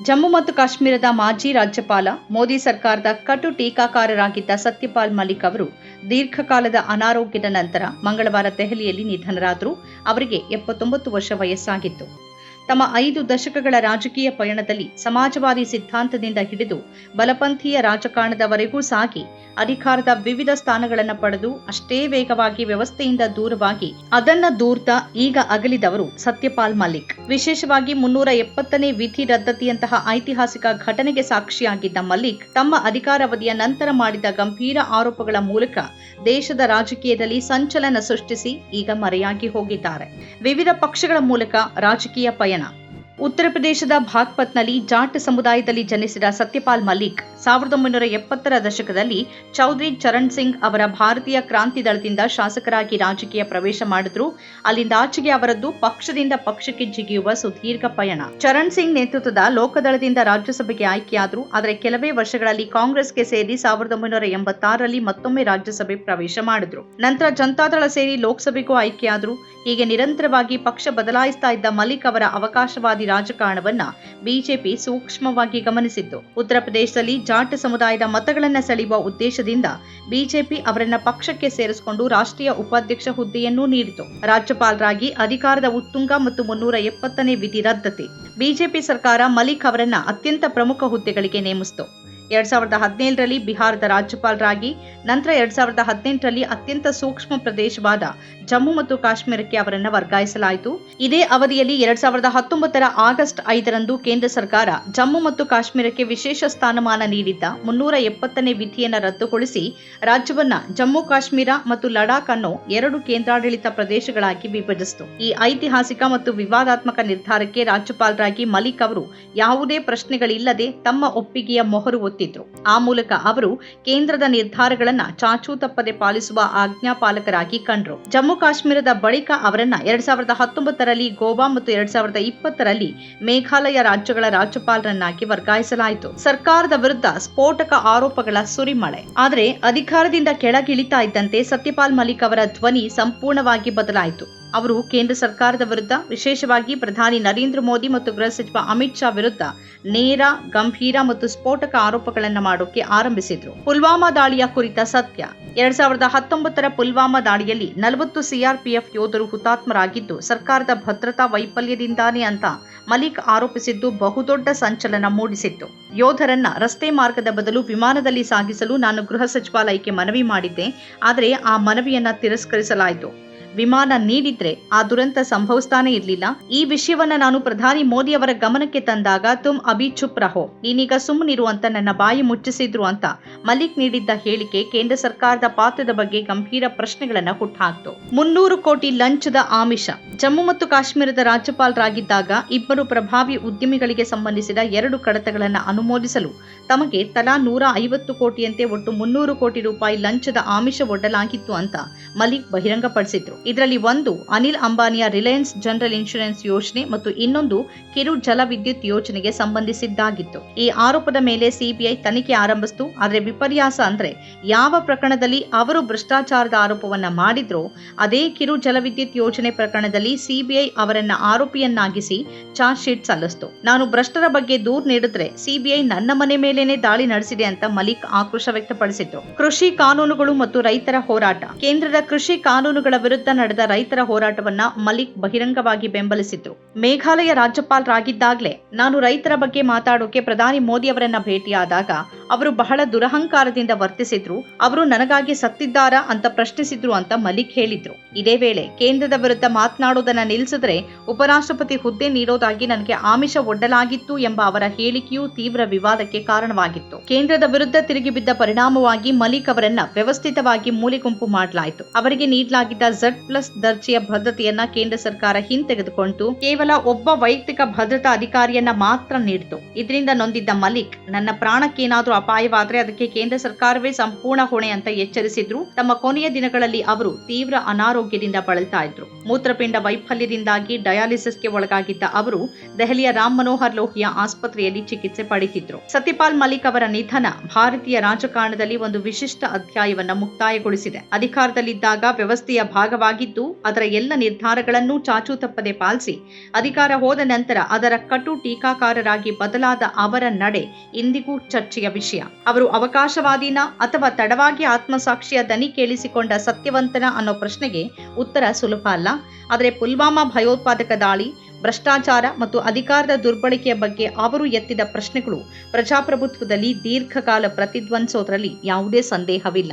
ಜಮ್ಮು ಮತ್ತು ಕಾಶ್ಮೀರದ ಮಾಜಿ ರಾಜ್ಯಪಾಲ ಮೋದಿ ಸರ್ಕಾರದ ಕಟು ಟೀಕಾಕಾರರಾಗಿದ್ದ ಸತ್ಯಪಾಲ್ ಮಲಿಕ್ ಅವರು ದೀರ್ಘಕಾಲದ ಅನಾರೋಗ್ಯದ ನಂತರ ಮಂಗಳವಾರ ದೆಹಲಿಯಲ್ಲಿ ನಿಧನರಾದರು. ಅವರಿಗೆ ಎಪ್ಪತ್ತೊಂಬತ್ತು ವರ್ಷ ವಯಸ್ಸಾಗಿತ್ತು. ತಮ್ಮ ಐದು ದಶಕಗಳ ರಾಜಕೀಯ ಪಯಣದಲ್ಲಿ ಸಮಾಜವಾದಿ ಸಿದ್ಧಾಂತದಿಂದ ಹಿಡಿದು ಬಲಪಂಥೀಯ ರಾಜಕಾರಣದವರೆಗೂ ಸಾಗಿ ಅಧಿಕಾರದ ವಿವಿಧ ಸ್ಥಾನಗಳನ್ನು ಪಡೆದು ಅಷ್ಟೇ ವೇಗವಾಗಿ ವ್ಯವಸ್ಥೆಯಿಂದ ದೂರವಾಗಿ ಅದನ್ನ ದೂರ್ತ ಈಗ ಅಗಲಿದವರು ಸತ್ಯಪಾಲ್ ಮಲಿಕ್ ವಿಶೇಷವಾಗಿ ಮುನ್ನೂರ ಎಪ್ಪತ್ತನೇ ವಿಧಿ ರದ್ದತಿಯಂತಹ ಐತಿಹಾಸಿಕ ಘಟನೆಗೆ ಸಾಕ್ಷಿಯಾಗಿದ್ದ ಮಲಿಕ್ ತಮ್ಮ ಅಧಿಕಾರಾವಧಿಯ ನಂತರ ಮಾಡಿದ ಗಂಭೀರ ಆರೋಪಗಳ ಮೂಲಕ ದೇಶದ ರಾಜಕೀಯದಲ್ಲಿ ಸಂಚಲನ ಸೃಷ್ಟಿಸಿ ಈಗ ಮರೆಯಾಗಿ ಹೋಗಿದ್ದಾರೆ. ವಿವಿಧ ಪಕ್ಷಗಳ ಮೂಲಕ ರಾಜಕೀಯ ಪಯಣ 点了 ಉತ್ತರ ಪ್ರದೇಶದ ಭಾಗ್ಪತ್ನಲ್ಲಿ ಜಾಟ್ ಸಮುದಾಯದಲ್ಲಿ ಜನಿಸಿದ ಸತ್ಯಪಾಲ್ ಮಲಿಕ್ ಸಾವಿರದ ಒಂಬೈನೂರ ಎಪ್ಪತ್ತರ ದಶಕದಲ್ಲಿ ಚೌಧರಿ ಚರಣ್ ಸಿಂಗ್ ಅವರ ಭಾರತೀಯ ಕ್ರಾಂತಿ ದಳದಿಂದ ಶಾಸಕರಾಗಿ ರಾಜಕೀಯ ಪ್ರವೇಶ ಮಾಡಿದ್ರು. ಅಲ್ಲಿಂದ ಆಚೆಗೆ ಅವರದ್ದು ಪಕ್ಷದಿಂದ ಪಕ್ಷಕ್ಕೆ ಜಿಗಿಯುವ ಸುದೀರ್ಘ ಪಯಣ. ಚರಣ್ ಸಿಂಗ್ ನೇತೃತ್ವದ ಲೋಕದಳದಿಂದ ರಾಜ್ಯಸಭೆಗೆ ಆಯ್ಕೆಯಾದರು. ಆದರೆ ಕೆಲವೇ ವರ್ಷಗಳಲ್ಲಿ ಕಾಂಗ್ರೆಸ್ಗೆ ಸೇರಿ ಸಾವಿರದ ಒಂಬೈನೂರ ಎಂಬತ್ತಾರರಲ್ಲಿ ಮತ್ತೊಮ್ಮೆ ರಾಜ್ಯಸಭೆ ಪ್ರವೇಶ ಮಾಡಿದ್ರು. ನಂತರ ಜನತಾದಳ ಸೇರಿ ಲೋಕಸಭೆಗೂ ಆಯ್ಕೆಯಾದರು. ಹೀಗೆ ನಿರಂತರವಾಗಿ ಪಕ್ಷ ಬದಲಾಯಿಸ್ತಾ ಇದ್ದ ಮಲಿಕ್ ಅವರ ಅವಕಾಶವಾದಿ ರಾಜಕಾರಣವನ್ನ ಬಿಜೆಪಿ ಸೂಕ್ಷ್ಮವಾಗಿ ಗಮನಿಸಿತ್ತು ಉತ್ತರ ಪ್ರದೇಶದಲ್ಲಿ ಜಾಟ್ ಸಮುದಾಯದ ಮತಗಳನ್ನ ಸೆಳೆಯುವ ಉದ್ದೇಶದಿಂದ ಬಿಜೆಪಿ ಅವರನ್ನ ಪಕ್ಷಕ್ಕೆ ಸೇರಿಸಿಕೊಂಡು ರಾಷ್ಟ್ರೀಯ ಉಪಾಧ್ಯಕ್ಷ ಹುದ್ದೆಯನ್ನೂ ನೀಡಿತು. ರಾಜ್ಯಪಾಲರಾಗಿ ಅಧಿಕಾರದ ಉತ್ತುಂಗ ಮತ್ತು ಮುನ್ನೂರ ಎಪ್ಪತ್ತನೇ ವಿಧಿ ರದ್ದತಿ. ಬಿಜೆಪಿ ಸರ್ಕಾರ ಮಲಿಕ್ ಅವರನ್ನ ಅತ್ಯಂತ ಪ್ರಮುಖ ಹುದ್ದೆಗಳಿಗೆ ನೇಮಿಸಿತು. ಎರಡ್ ಸಾವಿರದ ಹದಿನೇಳರಲ್ಲಿ ಬಿಹಾರದ ರಾಜ್ಯಪಾಲರಾಗಿ, ನಂತರ ಎರಡ್ ಸಾವಿರದ ಹದಿನೆಂಟರಲ್ಲಿ ಅತ್ಯಂತ ಸೂಕ್ಷ್ಮ ಪ್ರದೇಶವಾದ ಜಮ್ಮು ಮತ್ತು ಕಾಶ್ಮೀರಕ್ಕೆ ಅವರನ್ನು ವರ್ಗಾಯಿಸಲಾಯಿತು. ಇದೇ ಅವಧಿಯಲ್ಲಿ ಎರಡ್ ಸಾವಿರದ ಹತ್ತೊಂಬತ್ತರ ಆಗಸ್ಟ್ ಐದರಂದು ಕೇಂದ್ರ ಸರ್ಕಾರ ಜಮ್ಮು ಮತ್ತು ಕಾಶ್ಮೀರಕ್ಕೆ ವಿಶೇಷ ಸ್ಥಾನಮಾನ ನೀಡಿದ್ದ ಮುನ್ನೂರ ಎಪ್ಪತ್ತನೇ ವಿಧಿಯನ್ನು ರದ್ದುಗೊಳಿಸಿ ರಾಜ್ಯವನ್ನ ಜಮ್ಮು, ಕಾಶ್ಮೀರ ಮತ್ತು ಲಡಾಖ್ ಅನ್ನು ಎರಡು ಕೇಂದ್ರಾಡಳಿತ ಪ್ರದೇಶಗಳಾಗಿ ವಿಭಜಿಸಿತು. ಈ ಐತಿಹಾಸಿಕ ಮತ್ತು ವಿವಾದಾತ್ಮಕ ನಿರ್ಧಾರಕ್ಕೆ ರಾಜ್ಯಪಾಲರಾಗಿ ಮಲಿಕ್ ಅವರು ಯಾವುದೇ ಪ್ರಶ್ನೆಗಳಿಲ್ಲದೆ ತಮ್ಮ ಒಪ್ಪಿಗೆಯ ಮೊಹರು ಒತ್ತಿದ್ರು ಆ ಮೂಲಕ ಅವರು ಕೇಂದ್ರದ ನಿರ್ಧಾರಗಳನ್ನ ಚಾಚೂ ತಪ್ಪದೆ ಪಾಲಿಸುವ ಆಜ್ಞಾಪಾಲಕರಾಗಿ ಕಂಡ್ರು. ಜಮ್ಮು ಕಾಶ್ಮೀರದ ಬಳಿಕ ಅವರನ್ನ ಎರಡ್ ಸಾವಿರದ ಹತ್ತೊಂಬತ್ತರಲ್ಲಿ ಗೋವಾ ಮತ್ತು ಎರಡ್ ಸಾವಿರದ ಇಪ್ಪತ್ತರಲ್ಲಿ ಮೇಘಾಲಯ ರಾಜ್ಯಗಳ ರಾಜ್ಯಪಾಲರನ್ನಾಗಿ ವರ್ಗಾಯಿಸಲಾಯಿತು. ಸರ್ಕಾರದ ವಿರುದ್ಧ ಸ್ಫೋಟಕ ಆರೋಪಗಳ ಸುರಿಮಳೆ. ಆದರೆ ಅಧಿಕಾರದಿಂದ ಕೆಳಗಿಳಿತಾ ಇದ್ದಂತೆ ಸತ್ಯಪಾಲ್ ಮಲಿಕ್ ಅವರ ಧ್ವನಿ ಸಂಪೂರ್ಣವಾಗಿ ಬದಲಾಯಿತು. ಅವರು ಕೇಂದ್ರ ಸರ್ಕಾರದ ವಿರುದ್ಧ ವಿಶೇಷವಾಗಿ ಪ್ರಧಾನಿ ನರೇಂದ್ರ ಮೋದಿ ಮತ್ತು ಗೃಹ ಸಚಿವ ಅಮಿತ್ ಶಾ ವಿರುದ್ಧ ನೇರ, ಗಂಭೀರ ಮತ್ತು ಸ್ಫೋಟಕ ಆರೋಪಗಳನ್ನು ಮಾಡೋಕೆ ಆರಂಭಿಸಿದ್ರು. ಪುಲ್ವಾಮಾ ದಾಳಿಯ ಕುರಿತ ಸತ್ಯ. ಎರಡ್ ಸಾವಿರದ ಹತ್ತೊಂಬತ್ತರ ಪುಲ್ವಾಮಾ ದಾಳಿಯಲ್ಲಿ ನಲವತ್ತು ಸಿಆರ್ಪಿಎಫ್ ಯೋಧರು ಹುತಾತ್ಮರಾಗಿದ್ದು, ಸರ್ಕಾರದ ಭದ್ರತಾ ವೈಫಲ್ಯದಿಂದಾನೇ ಅಂತ ಮಲಿಕ್ ಆರೋಪಿಸಿದ್ದು ಬಹುದೊಡ್ಡ ಸಂಚಲನ ಮೂಡಿಸಿತ್ತು. ಯೋಧರನ್ನ ರಸ್ತೆ ಮಾರ್ಗದ ಬದಲು ವಿಮಾನದಲ್ಲಿ ಸಾಗಿಸಲು ನಾನು ಗೃಹ ಸಚಿವಾಲಯಕ್ಕೆ ಮನವಿ ಮಾಡಿದ್ದೆ, ಆದರೆ ಆ ಮನವಿಯನ್ನ ತಿರಸ್ಕರಿಸಲಾಯಿತು. ವಿಮಾನ ನೀಡಿದ್ರೆ ಆ ದುರಂತ ಸಂಭವಿಸ್ತಾನೆ ಇರಲಿಲ್ಲ. ಈ ವಿಷಯವನ್ನ ನಾನು ಪ್ರಧಾನಿ ಮೋದಿ ಅವರ ಗಮನಕ್ಕೆ ತಂದಾಗ ತುಮ್ ಅಭಿ ಚುಪ್ ರಹೋ, ನೀನೀಗ ಸುಮ್ಮನಿರು ಅಂತ ನನ್ನ ಬಾಯಿ ಮುಚ್ಚಿಸಿದ್ರು ಅಂತ ಮಲಿಕ್ ನೀಡಿದ್ದ ಹೇಳಿಕೆ ಕೇಂದ್ರ ಸರ್ಕಾರದ ಪಾತ್ರದ ಬಗ್ಗೆ ಗಂಭೀರ ಪ್ರಶ್ನೆಗಳನ್ನ ಹುಟ್ಟಾಕ್ತು ಮುನ್ನೂರು ಕೋಟಿ ಲಂಚದ ಆಮಿಷ. ಜಮ್ಮು ಮತ್ತು ಕಾಶ್ಮೀರದ ರಾಜ್ಯಪಾಲರಾಗಿದ್ದಾಗ ಇಬ್ಬರು ಪ್ರಭಾವಿ ಉದ್ಯಮಿಗಳಿಗೆ ಸಂಬಂಧಿಸಿದ ಎರಡು ಕಡತಗಳನ್ನು ಅನುಮೋದಿಸಲು ತಮಗೆ ತಲಾ ನೂರ ಐವತ್ತು ಕೋಟಿಯಂತೆ ಒಟ್ಟು ಮುನ್ನೂರು ಕೋಟಿ ರೂಪಾಯಿ ಲಂಚದ ಆಮಿಷ ಒಡ್ಡಲಾಗಿತ್ತು ಅಂತ ಮಲಿಕ್ ಬಹಿರಂಗಪಡಿಸಿದ್ರು. ಇದರಲ್ಲಿ ಒಂದು ಅನಿಲ್ ಅಂಬಾನಿಯ ರಿಲಯನ್ಸ್ ಜನರಲ್ ಇನ್ಶೂರೆನ್ಸ್ ಯೋಜನೆ ಮತ್ತು ಇನ್ನೊಂದು ಕಿರು ಜಲವಿದ್ಯುತ್ ಯೋಜನೆಗೆ ಸಂಬಂಧಿಸಿದ್ದಾಗಿತ್ತು. ಈ ಆರೋಪದ ಮೇಲೆ ಸಿಬಿಐ ತನಿಖೆ ಆರಂಭಿಸಿತು. ಆದರೆ ವಿಪರ್ಯಾಸ ಅಂದ್ರೆ ಯಾವ ಪ್ರಕರಣದಲ್ಲಿ ಅವರು ಭ್ರಷ್ಟಾಚಾರದ ಆರೋಪವನ್ನ ಮಾಡಿದ್ರೋ ಅದೇ ಕಿರು ಜಲವಿದ್ಯುತ್ ಯೋಜನೆ ಪ್ರಕರಣದಲ್ಲಿ ಸಿಬಿಐ ಅವರನ್ನ ಆರೋಪಿಯನ್ನಾಗಿಸಿ ಚಾರ್ಜ್ ಶೀಟ್ ಸಲ್ಲಿಸಿತು. ನಾನು ಭ್ರಷ್ಟರ ಬಗ್ಗೆ ದೂರು ನೀಡಿದ್ರೆ ಸಿಬಿಐ ನನ್ನ ಮನೆ ಮೇಲೇನೆ ದಾಳಿ ನಡೆಸಿದೆ ಅಂತ ಮಲಿಕ್ ಆಕ್ರೋಶ ವ್ಯಕ್ತಪಡಿಸಿದ್ರು. ಕೃಷಿ ಕಾನೂನುಗಳು ಮತ್ತು ರೈತರ ಹೋರಾಟ. ಕೇಂದ್ರದ ಕೃಷಿ ಕಾನೂನುಗಳ ವಿರುದ್ಧ ನಡೆದ ರೈತರ ಹೋರಾಟವನ್ನ ಮಲಿಕ್ ಬಹಿರಂಗವಾಗಿ ಬೆಂಬಲಿಸಿದ್ರು. ಮೇಘಾಲಯ ರಾಜ್ಯಪಾಲರಾಗಿದ್ದಾಗಲೇ ನಾನು ರೈತರ ಬಗ್ಗೆ ಮಾತಾಡೋಕೆ ಪ್ರಧಾನಿ ಮೋದಿ ಅವರನ್ನ ಭೇಟಿಯಾದಾಗ ಅವರು ಬಹಳ ದುರಹಂಕಾರದಿಂದ ವರ್ತಿಸಿದ್ರು. ಅವರು ನನಗಾಗಿ ಸತ್ತಿದ್ದಾರಾ ಅಂತ ಪ್ರಶ್ನಿಸಿದ್ರು ಅಂತ ಮಲಿಕ್ ಹೇಳಿದ್ರು. ಇದೇ ವೇಳೆ ಕೇಂದ್ರದ ವಿರುದ್ಧ ಮಾತನಾಡೋದನ್ನ ನಿಲ್ಲಿಸಿದ್ರೆ ಉಪರಾಷ್ಟ್ರಪತಿ ಹುದ್ದೆ ನೀಡೋದಾಗಿ ನನಗೆ ಆಮಿಷ ಒಡ್ಡಲಾಗಿತ್ತು ಎಂಬ ಅವರ ಹೇಳಿಕೆಯೂ ತೀವ್ರ ವಿವಾದಕ್ಕೆ ಕಾರಣವಾಗಿತ್ತು. ಕೇಂದ್ರದ ವಿರುದ್ಧ ತಿರುಗಿ ಬಿದ್ದ ಪರಿಣಾಮವಾಗಿ ಮಲಿಕ್ ಅವರನ್ನ ವ್ಯವಸ್ಥಿತವಾಗಿ ಮೂಲೆಗುಂಪು ಮಾಡಲಾಯಿತು. ಅವರಿಗೆ ನೀಡಲಾಗಿದ್ದ ಝಡ್ ಪ್ಲಸ್ ದರ್ಜೆಯ ಭದ್ರತೆಯನ್ನ ಕೇಂದ್ರ ಸರ್ಕಾರ ಹಿಂತೆಗೆದುಕೊಂಡು ಕೇವಲ ಒಬ್ಬ ವೈಯಕ್ತಿಕ ಭದ್ರತಾ ಅಧಿಕಾರಿಯನ್ನ ಮಾತ್ರ ನೀಡಿತು. ಇದರಿಂದ ನೊಂದಿದ್ದ ಮಲಿಕ್, ನನ್ನ ಪ್ರಾಣಕ್ಕೇನಾದ್ರೂ ಅಪಾಯವಾದ್ರೆ ಅದಕ್ಕೆ ಕೇಂದ್ರ ಸರ್ಕಾರವೇ ಸಂಪೂರ್ಣ ಹೊಣೆ ಅಂತ ಎಚ್ಚರಿಸಿದ್ರು. ತಮ್ಮ ಕೊನೆಯ ದಿನಗಳಲ್ಲಿ ಅವರು ತೀವ್ರ ಅನಾರೋಗ್ಯದಿಂದ ಬಳಲ್ತಾ ಇದ್ರು. ಮೂತ್ರಪಿಂಡ ವೈಫಲ್ಯದಿಂದಾಗಿ ಡಯಾಲಿಸಿಸ್ಗೆ ಒಳಗಾಗಿದ್ದ ಅವರು ದೆಹಲಿಯ ರಾಮ್ ಮನೋಹರ್ ಲೋಹಿಯಾ ಆಸ್ಪತ್ರೆಯಲ್ಲಿ ಚಿಕಿತ್ಸೆ ಪಡೆದಿದ್ರು. ಸತ್ಯಪಾಲ್ ಮಲಿಕ್ ಅವರ ನಿಧನ ಭಾರತೀಯ ರಾಜಕಾರಣದಲ್ಲಿ ಒಂದು ವಿಶಿಷ್ಟ ಅಧ್ಯಾಯವನ್ನ ಮುಕ್ತಾಯಗೊಳಿಸಿದೆ. ಅಧಿಕಾರದಲ್ಲಿದ್ದಾಗ ವ್ಯವಸ್ಥೆಯ ಭಾಗವಾಗಿದ್ದು, ಅದರ ಎಲ್ಲ ನಿರ್ಧಾರಗಳನ್ನು ಚಾಚು ತಪ್ಪದೆ ಪಾಲಿಸಿ, ಅಧಿಕಾರ ಹೋದ ನಂತರ ಅದರ ಕಟು ಟೀಕಾಕಾರರಾಗಿ ಬದಲಾದ ಅವರ ನಡೆ ಇಂದಿಗೂ ಚರ್ಚೆಯ ವಿಷಯ. ಅವರು ಅವಕಾಶವಾದಿನ ಅಥವಾ ತಡವಾಗಿ ಆತ್ಮಸಾಕ್ಷಿಯ ದನಿ ಕೇಳಿಸಿಕೊಂಡ ಸತ್ಯವಂತನ ಅನ್ನೋ ಪ್ರಶ್ನೆಗೆ ಉತ್ತರ ಸುಲಭ ಅಲ್ಲ. ಆದರೆ ಪುಲ್ವಾಮಾ ಭಯೋತ್ಪಾದಕ ದಾಳಿ, ಭ್ರಷ್ಟಾಚಾರ ಮತ್ತು ಅಧಿಕಾರದ ದುರ್ಬಳಕೆಯ ಬಗ್ಗೆ ಅವರು ಎತ್ತಿದ ಪ್ರಶ್ನೆಗಳು ಪ್ರಜಾಪ್ರಭುತ್ವದಲ್ಲಿ ದೀರ್ಘಕಾಲ ಪ್ರತಿಧ್ವನಿಸೋದ್ರಲ್ಲಿ ಯಾವುದೇ ಸಂದೇಹವಿಲ್ಲ.